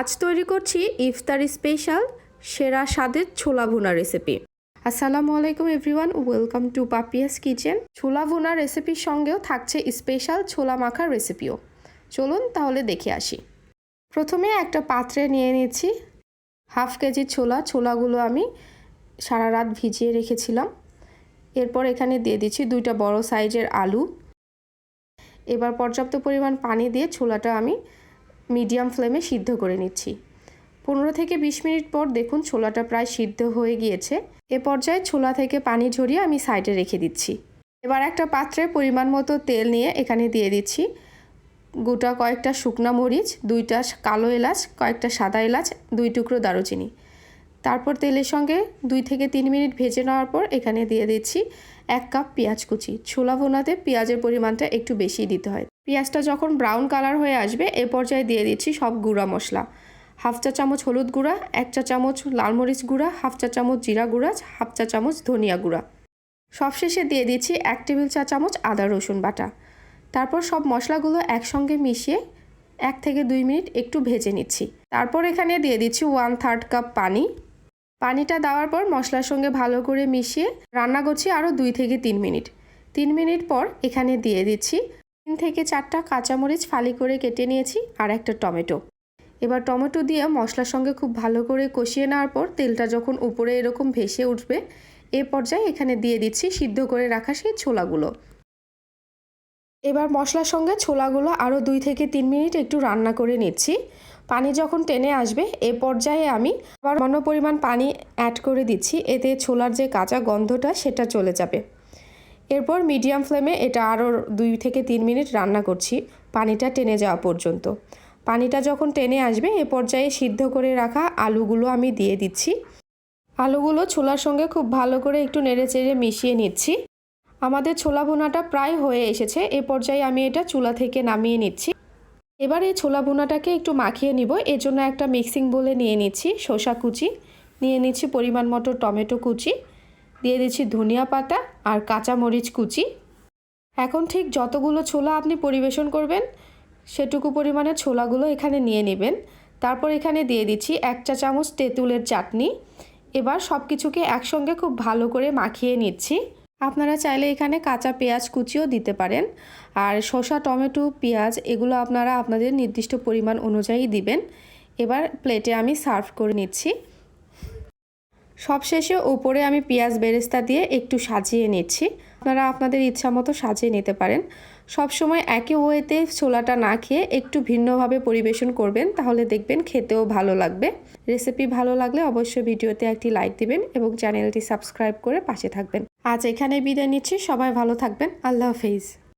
আজ তৈরি করছি ইফতারি স্পেশাল সেরা স্বাদের ছোলা ভুনা রেসিপি। আসসালামু আলাইকুম everyone, welcome to Papia's kitchen. ছোলা ভুনা রেসিপির সঙ্গেও থাকছে স্পেশাল ছোলা মাখার রেসিপিও। চলুন তাহলে দেখে আসি। প্রথমে একটা পাত্রে নিয়ে নিচ্ছি হাফ কেজি ছোলা। ছোলাগুলো আমি সারা রাত ভিজিয়ে রেখেছিলাম। এরপর এখানে দিয়ে দিচ্ছি দুইটা বড় সাইজের আলু। এবার পর্যাপ্ত পরিমাণ পানি দিয়ে ছোলাটা আমি মিডিয়াম ফ্লেমে সিদ্ধ করে নিচ্ছি। পনেরো থেকে বিশ মিনিট পর দেখুন ছোলাটা প্রায় সিদ্ধ হয়ে গিয়েছে। এ পর্যায়ে ছোলা থেকে পানি ঝরিয়ে আমি সাইডে রেখে দিচ্ছি। এবার একটা পাত্রে পরিমাণ মতো তেল নিয়ে এখানে দিয়ে দিচ্ছি। গোটা কয়েকটা শুকনা মরিচ, দুইটা কালো এলাচ, কয়েকটা সাদা এলাচ, দুই টুকরো দারুচিনি। তারপর তেলের সঙ্গে দুই থেকে তিন মিনিট ভেজে নেওয়ার পর এখানে দিয়ে দিচ্ছি এক কাপ পেঁয়াজ কুচি। ছোলা ভোনাতে পেঁয়াজের পরিমাণটা একটু বেশি দিতে হয়। পেঁয়াজটা যখন ব্রাউন কালার হয়ে আসবে, এ পর্যায়ে দিয়ে দিচ্ছি সব গুঁড়া মশলা। হাফ চা চামচ হলুদ গুঁড়া, এক চা চামচ লাল মরিচ গুঁড়া, হাফ চা চামচ জিরা গুঁড়া, হাফ চা চামচ ধনিয়া গুঁড়া। সবশেষে দিয়ে দিচ্ছি এক টেবিল চা চামচ আদা রসুন বাটা। তারপর সব মশলাগুলো একসঙ্গে মিশিয়ে এক থেকে দুই মিনিট একটু ভেজে নিচ্ছি। তারপর এখানে দিয়ে দিচ্ছি ওয়ান থার্ড কাপ পানি। পানিটা দেওয়ার পর মশলার সঙ্গে ভালো করে মিশিয়ে রান্না করছি আরও দুই থেকে তিন মিনিট। তিন মিনিট পর এখানে দিয়ে দিচ্ছি তিন থেকে চারটা কাঁচামরিচ ফালি করে কেটে নিয়েছি আর একটা টমেটো। এবার টমেটো দিয়ে মশলার সঙ্গে খুব ভালো করে কষিয়ে নেওয়ার পর তেলটা যখন উপরে এরকম ভেসে উঠবে, এ পর্যায়ে এখানে দিয়ে দিচ্ছি সিদ্ধ করে রাখা সেই ছোলাগুলো। এবার মশলার সঙ্গে ছোলাগুলো আরও দুই থেকে তিন মিনিট একটু রান্না করে নিচ্ছি। পানি যখন টেনে আসবে, এ পর্যায়ে আমি আবার অন্য পরিমাণ পানি অ্যাড করে দিচ্ছি, এতে ছোলার যে কাঁচা গন্ধটা সেটা চলে যাবে। এরপর মিডিয়াম ফ্লেমে এটা আরও দুই থেকে তিন মিনিট রান্না করছি, পানিটা টেনে যাওয়া পর্যন্ত। পানিটা যখন টেনে আসবে, এ পর্যায়ে সিদ্ধ করে রাখা আলুগুলো আমি দিয়ে দিচ্ছি। আলুগুলো ছোলার সঙ্গে খুব ভালো করে একটু নেড়ে চেড়ে মিশিয়ে নিচ্ছি। আমাদের ছোলা ভুনাটা প্রায় হয়ে এসেছে, এ পর্যায়ে আমি এটা চুলা থেকে নামিয়ে নিচ্ছি। এবার এই ছোলা ভুনাটাকে একটু মাখিয়ে নিব, এর জন্য একটা মিক্সিং বলে নিয়ে নিচ্ছি, শসা কুচি। নিয়ে নিচ্ছি পরিমাণ মতো টমেটো কুচি। দিয়ে দিচ্ছি ধনিয়া পাতা আর কাঁচা মরিচ কুচি। এখন ঠিক যতগুলো ছোলা আপনি পরিবেশন করবেন, সেটুকু পরিমাণে ছোলাগুলো এখানে নিয়ে নেবেন। তারপর এখানে দিয়ে দিচ্ছি এক চা চামচ তেঁতুলের চাটনি। এবার সব কিছুকে একসঙ্গে খুব ভালো করে মাখিয়ে নিচ্ছি। আপনারা চাইলে এখানে কাঁচা পেঁয়াজ কুচিও দিতে পারেন। আর শসা, টমেটো, পেঁয়াজ এগুলো আপনারা আপনাদের নির্দিষ্ট পরিমাণ অনুযায়ী দিবেন। এবার প্লেটে আমি সার্ভ করে নিচ্ছি। সবশেষে উপরে আমি পেঁয়াজ বেরেস্তা দিয়ে একটু সাজিয়ে নিচ্ছি। আপনারা আপনাদের ইচ্ছা মতো সাজিয়ে নিতে পারেন। সবসময় একই ওয়েতে ছোলাটা না খেয়ে একটু ভিন্নভাবে পরিবেশন করবেন, তাহলে দেখবেন খেতেও ভালো লাগবে। রেসিপি ভালো লাগলে অবশ্যই ভিডিওতে একটি লাইক দিবেন এবং চ্যানেলটি সাবস্ক্রাইব করে পাশে থাকবেন। আজ এখানে বিদায় নিচ্ছি। সবাই ভালো থাকবেন। আল্লাহ হাফিজ।